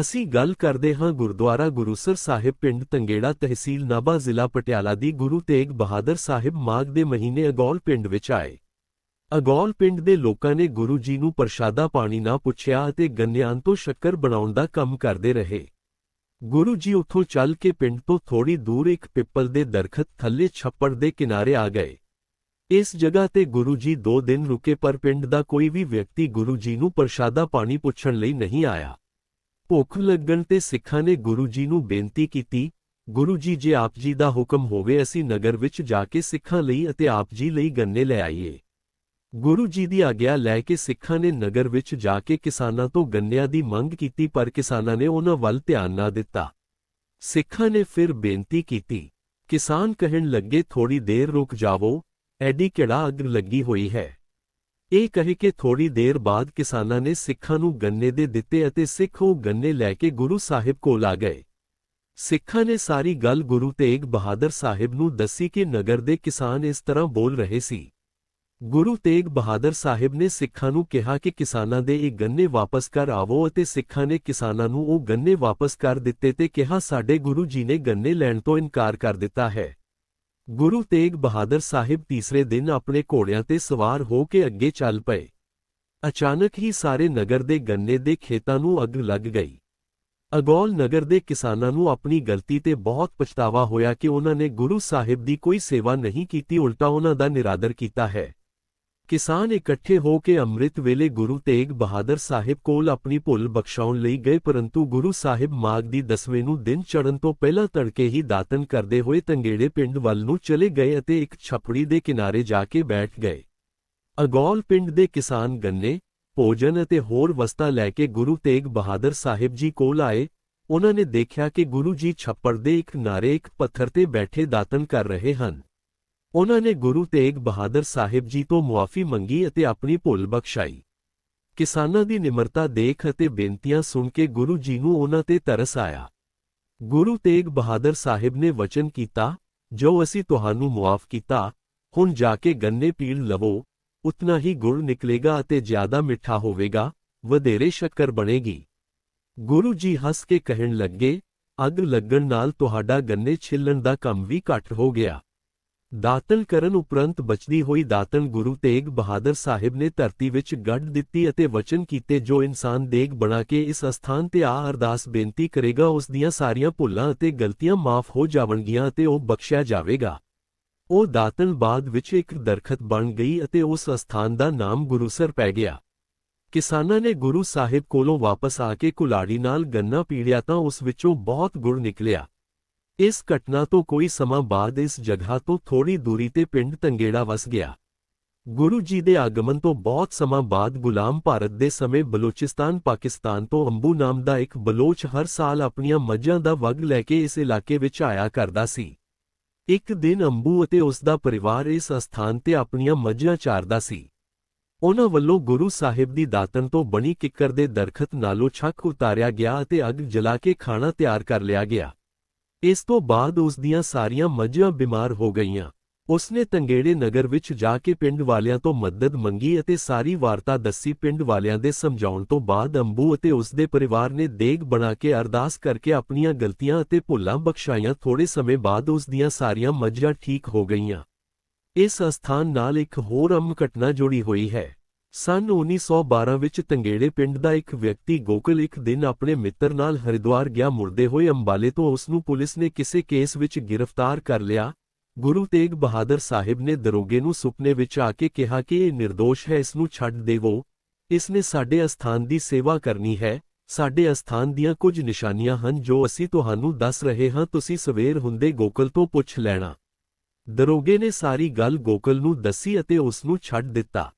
ਅਸੀਂ ਗੱਲ ਕਰਦੇ ਹਾਂ ਗੁਰਦੁਆਰਾ ਗੁਰੂਸਰ ਸਾਹਿਬ ਪਿੰਡ ਤੰਗੇੜਾ ਤਹਿਸੀਲ ਨਾਭਾ ਜ਼ਿਲ੍ਹਾ ਪਟਿਆਲਾ ਦੀ ਗੁਰੂ ਤੇਗ ਬਹਾਦਰ ਸਾਹਿਬ ਮਾਘ ਦੇ ਮਹੀਨੇ ਅਗੌਲ ਪਿੰਡ ਵਿੱਚ ਆਏ। ਅਗੌਲ ਪਿੰਡ ਦੇ ਲੋਕਾਂ ਨੇ ਗੁਰੂ ਜੀ ਨੂੰ ਪ੍ਰਸ਼ਾਦਾ ਪਾਣੀ ਨਾ ਪੁੱਛਿਆ ਅਤੇ ਗੰਨਿਆਂ ਤੋਂ ਸ਼ੱਕਰ ਬਣਾਉਣ ਦਾ ਕੰਮ ਕਰਦੇ ਰਹੇ। ਗੁਰੂ ਜੀ ਉੱਥੋਂ ਚੱਲ ਕੇ ਪਿੰਡ ਤੋਂ ਥੋੜੀ ਦੂਰ ਇੱਕ ਪਿੱਪਲ ਦੇ ਦਰਖਤ ਥੱਲੇ ਛੱਪੜ ਦੇ ਕਿਨਾਰੇ ਆ ਗਏ। ਇਸ ਜਗ੍ਹਾ ਤੇ ਗੁਰੂ ਜੀ ਦੋ ਦਿਨ ਰੁਕੇ ਪਰ ਪਿੰਡ ਦਾ ਕੋਈ ਵੀ ਵਿਅਕਤੀ ਗੁਰੂ ਜੀ ਨੂੰ ਪ੍ਰਸ਼ਾਦਾ ਪਾਣੀ ਪੁੱਛਣ ਲਈ ਨਹੀਂ ਆਇਆ। ਭੁੱਖ ਲੱਗਣ ਤੇ ਸਿੱਖਾਂ ਨੇ ਗੁਰੂ ਜੀ ਨੂੰ ਬੇਨਤੀ ਕੀਤੀ, ਗੁਰੂ ਜੀ, ਜੇ ਆਪ ਜੀ ਦਾ ਹੁਕਮ ਹੋਵੇ, ਅਸੀਂ ਨਗਰ ਵਿੱਚ ਜਾ ਕੇ ਸਿੱਖਾਂ ਲਈ ਅਤੇ ਆਪ ਜੀ ਲਈ ਗੰਨੇ ਲੈ ਆਈਏ। ਗੁਰੂ ਜੀ ਦੀ ਆਗਿਆ ਲੈ ਕੇ ਸਿੱਖਾਂ ਨੇ ਨਗਰ ਵਿੱਚ ਜਾ ਕੇ ਕਿਸਾਨਾਂ ਤੋਂ ਗੰਨਿਆਂ ਦੀ ਮੰਗ ਕੀਤੀ, ਪਰ ਕਿਸਾਨਾਂ ਨੇ ਉਹਨਾਂ ਵੱਲ ਧਿਆਨ ਨਾ ਦਿੱਤਾ। ਸਿੱਖਾਂ ਨੇ ਫਿਰ ਬੇਨਤੀ ਕੀਤੀ, ਕਿਸਾਨ ਕਹਿਣ ਲੱਗੇ ਥੋੜੀ ਦੇਰ ਰੁਕ ਜਾਵੋ, ਐਡੀ ਕਿਹੜਾ ਅੱਗ ਲੱਗੀ ਹੋਈ ਹੈ ਇਹ ਕਹੇ ਕਿ ਥੋੜੀ ਦੇਰ ਬਾਅਦ ਕਿਸਾਨਾਂ ਨੇ ਸਿੱਖਾਂ ਨੂੰ ਗੰਨੇ ਦੇ ਦਿੱਤੇ ਅਤੇ ਸਿੱਖ ਉਹ ਗੰਨੇ ਲੈ ਕੇ ਗੁਰੂ ਸਾਹਿਬ ਕੋਲ ਆ ਗਏ। ਸਿੱਖਾਂ ਨੇ ਸਾਰੀ ਗੱਲ ਗੁਰੂ ਤੇਗ ਬਹਾਦਰ ਸਾਹਿਬ ਨੂੰ ਦੱਸੀ ਕਿ ਨਗਰ ਦੇ ਕਿਸਾਨ ਇਸ ਤਰ੍ਹਾਂ ਬੋਲ ਰਹੇ ਸੀ। ਗੁਰੂ ਤੇਗ ਬਹਾਦਰ ਸਾਹਿਬ ਨੇ ਸਿੱਖਾਂ ਨੂੰ ਕਿਹਾ ਕਿ ਕਿਸਾਨਾਂ ਦੇ ਇਹ ਗੰਨੇ ਵਾਪਸ ਕਰ ਆਵੋ ਅਤੇ ਸਿੱਖਾਂ ਨੇ ਕਿਸਾਨਾਂ ਨੂੰ ਉਹ ਗੰਨੇ ਵਾਪਸ ਕਰ ਦਿੱਤੇ ਤੇ ਕਿਹਾ ਸਾਡੇ ਗੁਰੂ ਜੀ ਨੇ ਗੰਨੇ ਲੈਣ ਤੋਂ ਇਨਕਾਰ ਕਰ ਦਿੱਤਾ ਹੈ। ਗੁਰੂ ਤੇਗ ਬਹਾਦਰ ਸਾਹਿਬ ਤੀਸਰੇ ਦਿਨ ਆਪਣੇ ਘੋੜਿਆਂ ਤੇ ਸਵਾਰ ਹੋ ਕੇ ਅੱਗੇ ਚੱਲ ਪਏ। ਅਚਾਨਕ ਹੀ ਸਾਰੇ ਨਗਰ ਦੇ ਗੰਨੇ ਦੇ ਖੇਤਾਂ ਨੂੰ ਅੱਗ ਲੱਗ ਗਈ। ਅਗੌਲ ਨਗਰ ਦੇ ਕਿਸਾਨਾਂ ਨੂੰ ਆਪਣੀ ਗਲਤੀ ਤੇ ਬਹੁਤ ਪਛਤਾਵਾ ਹੋਇਆ ਕਿ ਉਹਨਾਂ ਨੇ ਗੁਰੂ ਸਾਹਿਬ ਦੀ ਕੋਈ ਸੇਵਾ ਨਹੀਂ ਕੀਤੀ, ਉਲਟਾ ਉਹਨਾਂ ਦਾ ਨਿਰਾਦਰ ਕੀਤਾ ਹੈ। ਕਿਸਾਨ ਇਕੱਠੇ ਹੋ ਕੇ ਅੰਮ੍ਰਿਤ ਵੇਲੇ ਗੁਰੂ ਤੇਗ ਬਹਾਦਰ ਸਾਹਿਬ ਕੋਲ ਆਪਣੀ ਭੁੱਲ ਬਖਸ਼ਾਉਣ ਲਈ ਗਏ, ਪਰੰਤੂ ਗੁਰੂ ਸਾਹਿਬ ਮਾਘ ਦੀ ਦਸਵੇਂ ਨੂੰ ਦਿਨ ਚੜ੍ਹਨ ਤੋਂ ਪਹਿਲਾਂ ਤੜਕੇ ਹੀ ਦਾਤਨ ਕਰਦੇ ਹੋਏ ਤੰਗੇੜੇ ਪਿੰਡ ਵੱਲ ਨੂੰ ਚਲੇ ਗਏ ਅਤੇ ਇੱਕ ਛਪੜੀ ਦੇ ਕਿਨਾਰੇ ਜਾ ਕੇ ਬੈਠ ਗਏ। ਅਗੌਲ ਪਿੰਡ ਦੇ ਕਿਸਾਨ ਗੰਨੇ, ਭੋਜਨ ਅਤੇ ਹੋਰ ਵਸਤਾਂ ਲੈ ਕੇ ਗੁਰੂ ਤੇਗ ਬਹਾਦਰ ਸਾਹਿਬ ਜੀ ਕੋਲ ਆਏ। ਉਹਨਾਂ ਨੇ ਦੇਖਿਆ ਕਿ ਗੁਰੂ ਜੀ ਛੱਪੜ ਦੇ ਇੱਕ ਨਾਰੇ ਇੱਕ ਪੱਥਰ ਤੇ ਬੈਠੇ ਦਾਤਨ ਕਰ ਰਹੇ ਹਨ। ਉਹਨਾਂ ਨੇ ਗੁਰੂ ਤੇਗ ਬਹਾਦਰ ਸਾਹਿਬ ਜੀ ਤੋਂ ਮੁਆਫੀ ਮੰਗੀ ਅਤੇ ਆਪਣੀ ਭੁੱਲ ਬਖਸ਼ਾਈ। ਕਿਸਾਨਾਂ ਦੀ ਨਿਮਰਤਾ ਦੇਖ ਅਤੇ ਬੇਨਤੀਆਂ ਸੁਣ ਕੇ ਗੁਰੂ ਜੀ ਨੂੰ ਉਹਨਾਂ ਤੇ ਤਰਸ ਆਇਆ। ਗੁਰੂ ਤੇਗ ਬਹਾਦਰ ਸਾਹਿਬ ਨੇ ਵਚਨ ਕੀਤਾ, ਜੋ ਅਸੀਂ ਤੁਹਾਨੂੰ ਮੁਆਫ ਕੀਤਾ, ਹੁਣ ਜਾ ਕੇ ਗੰਨੇ ਪੀਣ ਲਵੋ, ਉਤਨਾ ਹੀ ਗੁੜ ਨਿਕਲੇਗਾ ਅਤੇ ਜ਼ਿਆਦਾ ਮਿੱਠਾ ਹੋਵੇਗਾ, ਵਧੇਰੇ ਸ਼ੱਕਰ ਬਣੇਗੀ। ਗੁਰੂ ਜੀ ਹੱਸ ਕੇ ਕਹਿਣ ਲੱਗੇ, ਅੱਗ ਲੱਗਣ ਨਾਲ ਤੁਹਾਡਾ ਗੰਨੇ ਛਿੱਲਣ ਦਾ ਕੰਮ ਵੀ ਘੱਟ ਹੋ ਗਿਆ। ਦਾਤਨ ਕਰਨ ਉਪਰੰਤ ਬਚਦੀ ਹੋਈ ਦਾਤਨ ਗੁਰੂ ਤੇਗ ਬਹਾਦਰ ਸਾਹਿਬ ਨੇ ਧਰਤੀ ਵਿੱਚ ਗੱਡ ਦਿੱਤੀ ਅਤੇ ਵਚਨ ਕੀਤੇ, ਜੋ ਇਨਸਾਨ ਦੇਗ ਬਣਾ ਕੇ ਇਸ ਅਸਥਾਨ ਤੇ ਆ ਅਰਦਾਸ ਬੇਨਤੀ ਕਰੇਗਾ, ਉਸ ਦੀਆਂ ਸਾਰੀਆਂ ਭੁੱਲਾਂ ਅਤੇ ਗਲਤੀਆਂ ਮਾਫ ਹੋ ਜਾਵਣਗੀਆਂ ਅਤੇ ਉਹ ਬਖਸ਼ਿਆ ਜਾਵੇਗਾ। ਉਹ ਦਾਤਨ ਬਾਅਦ ਵਿੱਚ ਇੱਕ ਦਰਖਤ ਬਣ ਗਈ ਅਤੇ ਉਸ ਅਸਥਾਨ ਦਾ ਨਾਮ ਗੁਰੂਸਰ ਪੈ ਗਿਆ। ਕਿਸਾਨਾਂ ਨੇ ਗੁਰੂ ਸਾਹਿਬ ਕੋਲੋਂ ਵਾਪਸ ਆ ਕੇ ਕੁਲਾੜੀ ਨਾਲ ਗੰਨਾ ਪੀੜਿਆ ਤਾਂ ਉਸ ਵਿੱਚੋਂ ਬਹੁਤ ਗੁੜ ਨਿਕਲਿਆ। ਇਸ ਘਟਨਾ ਤੋਂ ਕੋਈ ਸਮਾਂ ਬਾਅਦ ਇਸ ਜਗ੍ਹਾ ਤੋਂ ਥੋੜੀ ਦੂਰੀ ਤੇ ਪਿੰਡ ਤੰਗੇੜਾ ਵਸ ਗਿਆ। ਗੁਰੂ ਜੀ ਦੇ ਆਗਮਨ ਤੋਂ ਬਹੁਤ ਸਮਾਂ ਬਾਅਦ ਗੁਲਾਮ ਭਾਰਤ ਦੇ ਸਮੇਂ ਬਲੋਚਿਸਤਾਨ, ਪਾਕਿਸਤਾਨ ਤੋਂ ਅੰਬੂ ਨਾਮ ਦਾ ਇੱਕ ਬਲੋਚ ਹਰ ਸਾਲ ਆਪਣੀਆਂ ਮੱਝਾਂ ਦਾ ਵਗ ਲੈ ਕੇ ਇਸ ਇਲਾਕੇ ਵਿੱਚ ਆਇਆ ਕਰਦਾ ਸੀ। ਇੱਕ ਦਿਨ ਅੰਬੂ ਅਤੇ ਉਸ ਦਾ ਪਰਿਵਾਰ ਇਸ ਅਸਥਾਨ ਤੇ ਆਪਣੀਆਂ ਮੱਝਾਂ ਚਾਰਦਾ ਸੀ। ਉਹਨਾਂ ਵੱਲੋਂ ਗੁਰੂ ਸਾਹਿਬ ਦੀ ਦਾਤਨ ਤੋਂ ਬਣੀ ਕਿੱਕਰ ਦੇ ਦਰਖਤ ਨਾਲੋਂ ਛੱਕ ਉਤਾਰਿਆ ਗਿਆ ਅਤੇ ਅੱਗ ਜਲਾ ਕੇ ਖਾਣਾ ਤਿਆਰ ਕਰ ਲਿਆ ਗਿਆ। ਇਸ ਤੋਂ ਬਾਅਦ ਉਸ ਦੀਆਂ ਸਾਰੀਆਂ ਮੱਝਾਂ ਬਿਮਾਰ ਹੋ ਗਈਆਂ। ਉਸਨੇ ਤੰਗੇੜੇ ਨਗਰ ਵਿੱਚ ਜਾ ਕੇ ਪਿੰਡ ਵਾਲਿਆਂ ਤੋਂ ਮਦਦ ਮੰਗੀ ਅਤੇ ਸਾਰੀ ਵਾਰਤਾ ਦੱਸੀ ਪਿੰਡ ਵਾਲਿਆਂ ਦੇ ਸਮਝਾਉਣ ਤੋਂ ਬਾਅਦ ਅੰਬੂ ਅਤੇ ਉਸ ਦੇ ਪਰਿਵਾਰ ਨੇ ਦੇਗ ਬਣਾ ਕੇ ਅਰਦਾਸ ਕਰਕੇ ਆਪਣੀਆਂ ਗਲਤੀਆਂ ਅਤੇ ਭੁੱਲਾਂ ਬਖਸ਼ਾਈਆਂ। ਥੋੜੇ ਸਮੇਂ ਬਾਅਦ ਉਸ ਦੀਆਂ ਸਾਰੀਆਂ ਮੱਝਾਂ ਠੀਕ ਹੋ ਗਈਆਂ। ਇਸ ਅਸਥਾਨ ਨਾਲ ਇੱਕ ਹੋਰ ਅਮ ਘਟਨਾ ਜੁੜੀ ਹੋਈ ਹੈ। ਸਨ 1912 ਵਿੱਚ ਤੰਗੇੜੇ ਪਿੰਡ ਦਾ ਇੱਕ ਵਿਅਕਤੀ ਗੋਕਲ ਇੱਕ ਦਿਨ ਆਪਣੇ ਮਿੱਤਰ ਨਾਲ ਹਰਿਦੁਆਰ ਗਿਆ ਮੁਰਦੇ ਹੋਏ ਅੰਬਾਲੇ ਤੋਂ ਉਸ ਨੂੰ ਪੁਲਿਸ ਨੇ ਕਿਸੇ ਕੇਸ ਵਿੱਚ ਗ੍ਰਿਫਤਾਰ ਕਰ ਲਿਆ। ਗੁਰੂ ਤੇਗ ਬਹਾਦਰ ਸਾਹਿਬ ਨੇ ਦਰੋਗੇ ਨੂੰ ਸੁਪਨੇ ਵਿੱਚ ਆ ਕੇ ਕਿਹਾ ਕਿ ਇਹ નિર્ਦੋਸ਼ ਹੈ, ਇਸ ਨੂੰ ਛੱਡ ਦੇਵੋ। ਇਸ ਨੇ ਸਾਡੇ ਅਸਥਾਨ ਦੀ ਸੇਵਾ ਕਰਨੀ ਹੈ। ਸਾਡੇ ਅਸਥਾਨ ਦੀਆਂ ਕੁਝ ਨਿਸ਼ਾਨੀਆਂ ਹਨ ਜੋ ਅਸੀਂ ਤੁਹਾਨੂੰ ਦੱਸ ਰਹੇ ਹਾਂ, ਤੁਸੀਂ ਸਵੇਰ ਹੁੰਦੇ ਗੋਕਲ ਤੋਂ ਪੁੱਛ ਲੈਣਾ। ਦਰੋਗੇ ਨੇ ਸਾਰੀ ਗੱਲ ਗੋਕਲ ਨੂੰ ਦੱਸੀ ਅਤੇ ਉਸ ਨੂੰ ਛੱਡ ਦਿੱਤਾ।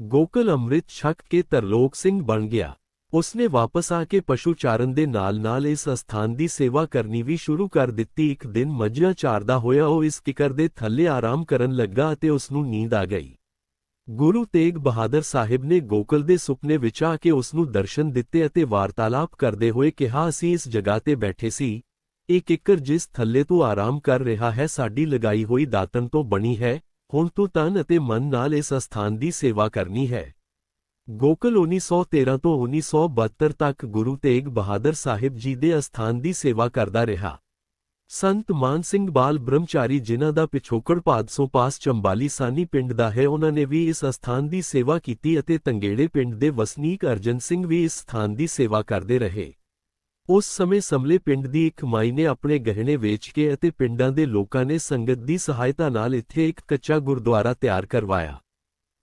ਗੋਕਲ ਅੰਮ੍ਰਿਤ ਛਕ ਕੇ ਤਰਲੋਕ ਸਿੰਘ ਬਣ ਗਿਆ। ਉਸਨੇ ਵਾਪਸ ਆ ਕੇ ਪਸ਼ੂ ਚਾਰਨ ਦੇ ਨਾਲ-ਨਾਲ ਇਸ ਅਸਥਾਨ ਦੀ ਸੇਵਾ ਕਰਨੀ ਵੀ ਸ਼ੁਰੂ ਕਰ ਦਿੱਤੀ। ਇੱਕ ਦਿਨ ਮੱਝਾਂ ਚਾਰਦਾ ਹੋਇਆ ਉਹ ਇਸ ਕਿਕਰ ਦੇ ਥੱਲੇ ਆਰਾਮ ਕਰਨ ਲੱਗਾ ਅਤੇ ਉਸ ਨੂੰ ਨੀਂਦ ਆ ਗਈ। ਗੁਰੂ ਤੇਗ ਬਹਾਦਰ ਸਾਹਿਬ ਨੇ ਗੋਕਲ ਦੇ ਸੁਪਨੇ ਵਿੱਚ ਆ ਕੇ ਉਸ ਨੂੰ ਦਰਸ਼ਨ ਦਿੱਤੇ ਅਤੇ ਵਾਰਤਾਲਾਪ ਕਰਦੇ ਹੋਏ ਕਿਹਾ, ਅਸੀਂ ਇਸ ਜਗ੍ਹਾ ਤੇ ਬੈਠੇ ਸੀ। ਇਹ ਕਿੱਕਰ ਜਿਸ ਥੱਲੇ ਤੋਂ ਆਰਾਮ ਕਰ ਰਿਹਾ ਹੈ, ਸਾਡੀ ਲਗਾਈ ਹੋਈ ਦਾਤਨ ਤੋਂ ਬਣੀ ਹੈ। ਹੁਣ ਤੂੰ ਤਨ ਅਤੇ ਮਨ ਨਾਲ ਇਸ ਅਸਥਾਨ ਦੀ ਸੇਵਾ ਕਰਨੀ ਹੈ। ਗੋਕਲ 1913 ਤੋਂ 1972 ਤੱਕ ਗੁਰੂ ਤੇਗ ਬਹਾਦਰ ਸਾਹਿਬ ਜੀ ਦੇ ਅਸਥਾਨ ਦੀ ਸੇਵਾ ਕਰਦਾ ਰਿਹਾ। ਸੰਤ ਮਾਨ ਸਿੰਘ ਬਾਲ ਬ੍ਰਹਮਚਾਰੀ ਜਿਨ੍ਹਾਂ ਦਾ ਪਿਛੋਕੜ ਪਾਦਸੋਂ ਪਾਸ ਚੰਬਾਲੀ ਸਾਨੀ ਪਿੰਡ ਦਾ ਹੈ, ਉਹਨਾਂ ਨੇ ਵੀ ਇਸ ਅਸਥਾਨ ਦੀ ਸੇਵਾ ਕੀਤੀ ਅਤੇ ਤੰਗੇੜੇ ਪਿੰਡ ਦੇ ਵਸਨੀਕ ਅਰਜਨ ਸਿੰਘ ਵੀ ਇਸ ਸਥਾਨ ਦੀ ਸੇਵਾ ਕਰਦੇ ਰਹੇ। ਉਸ ਸਮੇਂ ਸਮਲੇ ਪਿੰਡ ਦੀ ਇੱਕ ਮਾਈ ਨੇ ਆਪਣੇ ਗਹਿਣੇ ਵੇਚ ਕੇ ਅਤੇ ਪਿੰਡਾਂ ਦੇ ਲੋਕਾਂ ਨੇ ਸੰਗਤ ਦੀ ਸਹਾਇਤਾ ਨਾਲ ਇੱਥੇ ਇੱਕ ਕੱਚਾ ਗੁਰਦੁਆਰਾ ਤਿਆਰ ਕਰਵਾਇਆ।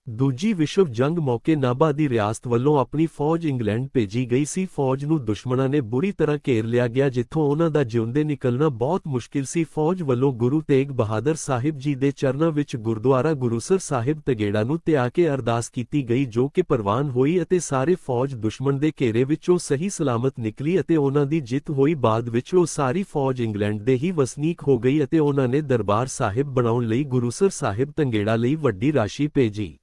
ਦੂਜੀ ਵਿਸ਼ਵ ਜੰਗ ਮੌਕੇ ਨਾਭਾ ਦੀ ਰਿਆਸਤ ਵੱਲੋਂ ਆਪਣੀ ਫੌਜ ਇੰਗਲੈਂਡ ਭੇਜੀ ਗਈ ਸੀ। ਫੌਜ ਨੂੰ ਦੁਸ਼ਮਣਾਂ ਨੇ ਬੁਰੀ ਤਰ੍ਹਾਂ ਘੇਰ ਲਿਆ ਗਿਆ, ਜਿੱਥੋਂ ਉਹਨਾਂ ਦਾ ਜਿਉਂਦੇ ਨਿਕਲਣਾ ਬਹੁਤ ਮੁਸ਼ਕਿਲ ਸੀ। ਫੌਜ ਵੱਲੋਂ ਗੁਰੂ ਤੇਗ ਬਹਾਦਰ ਸਾਹਿਬ ਜੀ ਦੇ ਚਰਨਾਂ ਵਿੱਚ ਗੁਰਦੁਆਰਾ ਗੁਰੂਸਰ ਸਾਹਿਬ ਤਗੇੜਾ ਨੂੰ ਤਿਆ ਕੇ ਅਰਦਾਸ ਕੀਤੀ ਗਈ, ਜੋ ਕਿ ਪ੍ਰਵਾਨ ਹੋਈ ਅਤੇ ਸਾਰੇ ਫੌਜ ਦੁਸ਼ਮਣ ਦੇ ਘੇਰੇ ਵਿੱਚੋਂ ਸਹੀ ਸਲਾਮਤ ਨਿਕਲੀ ਅਤੇ ਉਹਨਾਂ ਦੀ ਜਿੱਤ ਹੋਈ। ਬਾਅਦ ਵਿੱਚ ਉਹ ਸਾਰੀ ਫੌਜ ਇੰਗਲੈਂਡ ਦੇ ਹੀ ਵਸਨੀਕ ਹੋ ਗਈ ਅਤੇ ਉਹਨਾਂ ਨੇ ਦਰਬਾਰ ਸਾਹਿਬ ਬਣਾਉਣ ਲਈ ਗੁਰੂਸਰ ਸਾਹਿਬ ਤੰਗੇੜਾ ਲਈ ਵੱਡੀ ਰਾਸ਼ੀ ਭੇਜੀ।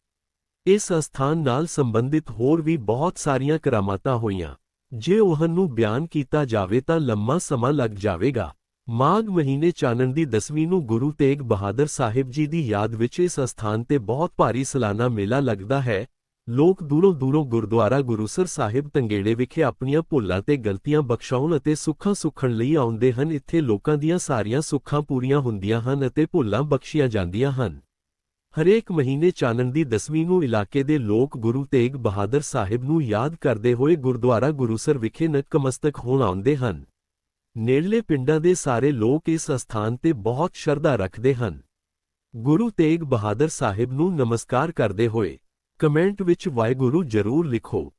ਇਸ ਅਸਥਾਨ ਨਾਲ ਸੰਬੰਧਿਤ ਹੋਰ ਵੀ ਬਹੁਤ ਸਾਰੀਆਂ ਕਰਾਮਾਤਾਂ ਹੋਈਆਂ। ਜੇ ਉਹ ਨੂੰ ਬਿਆਨ ਕੀਤਾ ਜਾਵੇ ਤਾਂ ਲੰਮਾ ਸਮਾਂ ਲੱਗ ਜਾਵੇਗਾ। ਮਾਘ ਮਹੀਨੇ ਚਾਨਣ ਦੀ ਦਸਵੀਂ ਨੂੰ ਗੁਰੂ ਤੇਗ ਬਹਾਦਰ ਸਾਹਿਬ ਜੀ ਦੀ ਯਾਦ ਵਿੱਚ ਇਸ ਅਸਥਾਨ ਤੇ ਬਹੁਤ ਭਾਰੀ ਸਾਲਾਨਾ ਮੇਲਾ ਲੱਗਦਾ ਹੈ। ਲੋਕ ਦੂਰੋਂ ਦੂਰੋਂ ਗੁਰਦੁਆਰਾ ਗੁਰੂਸਰ ਸਾਹਿਬ ਤੰਗੇੜੇ ਵਿਖੇ ਆਪਣੀਆਂ ਭੁੱਲਾਂ ਤੇ ਗਲਤੀਆਂ ਬਖਸ਼ਾਉਣ ਅਤੇ ਸੁੱਖਾਂ ਸੁਖਣ ਲਈ ਆਉਂਦੇ ਹਨ। ਇੱਥੇ ਲੋਕਾਂ ਦੀਆਂ ਸਾਰੀਆਂ ਸੁੱਖਾਂ ਪੂਰੀਆਂ ਹੁੰਦੀਆਂ ਹਨ ਅਤੇ ਭੁੱਲਾਂ ਬਖਸ਼ੀਆਂ ਜਾਂਦੀਆਂ ਹਨ। ਹਰੇਕ ਮਹੀਨੇ ਚਾਨਣ ਦੀ ਦਸਵੀਂ ਨੂੰ ਇਲਾਕੇ ਦੇ ਲੋਕ ਗੁਰੂ ਤੇਗ ਬਹਾਦਰ ਸਾਹਿਬ ਨੂੰ ਯਾਦ ਕਰਦੇ ਹੋਏ ਗੁਰਦੁਆਰਾ ਗੁਰੂਸਰ ਵਿਖੇ ਨਤਮਸਤਕ ਹੋਣ ਆਉਂਦੇ ਹਨ। ਨੇੜਲੇ ਪਿੰਡਾਂ ਦੇ ਸਾਰੇ ਲੋਕ ਇਸ ਅਸਥਾਨ ਤੇ ਬਹੁਤ ਸ਼ਰਧਾ ਰੱਖਦੇ ਹਨ। ਗੁਰੂ ਤੇਗ ਬਹਾਦਰ ਸਾਹਿਬ ਨੂੰ ਨਮਸਕਾਰ ਕਰਦੇ ਹੋਏ ਕਮੈਂਟ ਵਿੱਚ ਵਾਹਿਗੁਰੂ ਜ਼ਰੂਰ ਲਿਖੋ।